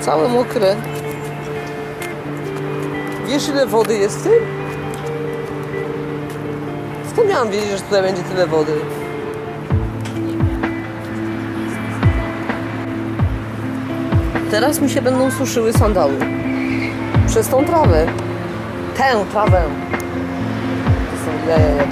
Całe mokre. Wiesz ile wody jest w tym? Skąd miałam wiedzieć, że tutaj będzie tyle wody? Teraz mi się będą suszyły sandały. Przez tą trawę. Tę trawę. To są jaja.